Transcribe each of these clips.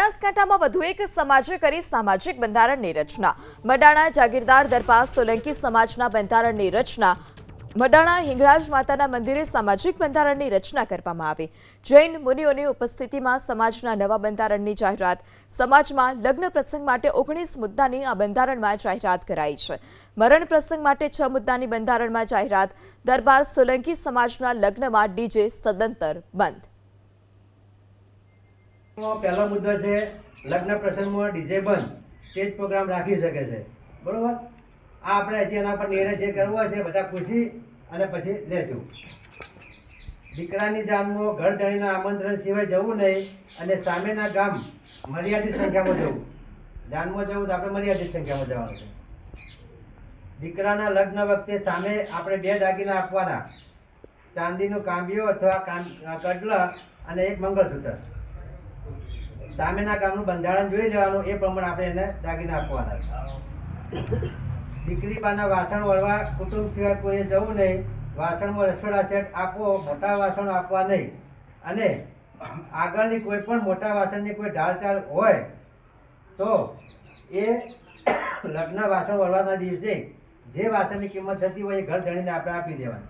બનાસકાંઠામાં વધુ એક સમાજે કરી સામાજિક બંધારણની રચના. મડાણા જાગીરદાર દરપાસ સોલંકી સમાજના બંધારણની રચના. મડાણા હિંગળાજ માતાના મંદિરે સામાજિક બંધારણની રચના કરવામાં આવી. જૈન મુનિઓની ઉપસ્થિતિમાં સમાજના નવા બંધારણની જાહેરાત. સમાજમાં લગ્ન પ્રસંગ માટે ઓગણીસ મુદ્દાની આ બંધારણમાં જાહેરાત કરાઈ છે. મરણ પ્રસંગ માટે છ મુદ્દાની બંધારણમાં જાહેરાત. દરબાર સોલંકી સમાજના લગ્નમાં ડીજે સદંતર બંધ. પહેલો મુદ્દો છે, લગ્ન પ્રસંગમાં ડીજે બંધ સ્ટેજ પ્રોગ્રામ રાખી શકે છે. બરોબર? આ આપણે હજી એના પર નિર્ણય જે કરવો છે, બધા પૂછી અને પછી લેશું. દીકરાની જાનમાં ઘર ધણીના આમંત્રણ સિવાય જવું નહીં અને સામેના ગામ મર્યાદિત સંખ્યામાં જવું. જાનમાં જવું તો આપણે મર્યાદિત સંખ્યામાં જવાનું છે. દીકરાના લગ્ન વખતે સામે આપણે બે દાગીના આપવાના. ચાંદીનું કાંબિયો અથવા કાન- કડલા અને એક મંગળસૂત્ર. સામેના ગામનું બંધારણ જોઈ લેવાનું, એ પ્રમાણે આપણે એને દાગીને આપવાના દીકરી પાના વાસણ વળવા કુટુંબ સિવાય કોઈએ જવું નહીં, વાસણમાં રસોડા સેટ આપવો, મોટા વાસણો આપવા નહીં. અને આગળની કોઈ પણ મોટા વાસણની કોઈ ઢાળચાલ હોય, તો એ લગ્ન વાસણ વળવાના દિવસે જે વાસણની કિંમત થતી હોય એ ઘર જણીને આપણે આપી દેવાની.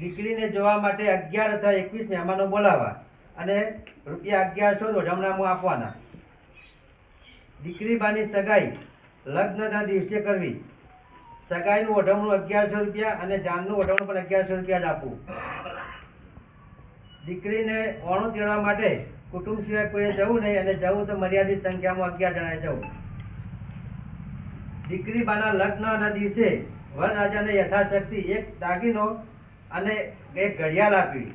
દીકરીને જોવા માટે અગિયાર અથવા એકવીસ મહેમાનો બોલાવવા. અને રૂપિયા અગિયારસો ઓઢમણામાં આપવાના. દીકરી બાની સગાઈ લગ્નના દિવસે કરવી. સગાઈનું ઓઢમણું અગિયારસો રૂપિયા અને જાનનું ઓઢમણું પણ અગિયારસો રૂપિયા જ આપવું. દીકરીને ઓણું તેડવા માટે કુટુંબ સિવાય કોઈએ જવું નહીં અને જવું તો મર્યાદિત સંખ્યામાં અગિયાર જણાએ જવું. દીકરી બાના લગ્નના દિવસે વરરાજાને યથાશક્તિ એક દાગીનો અને એક ઘડિયાળ આપવી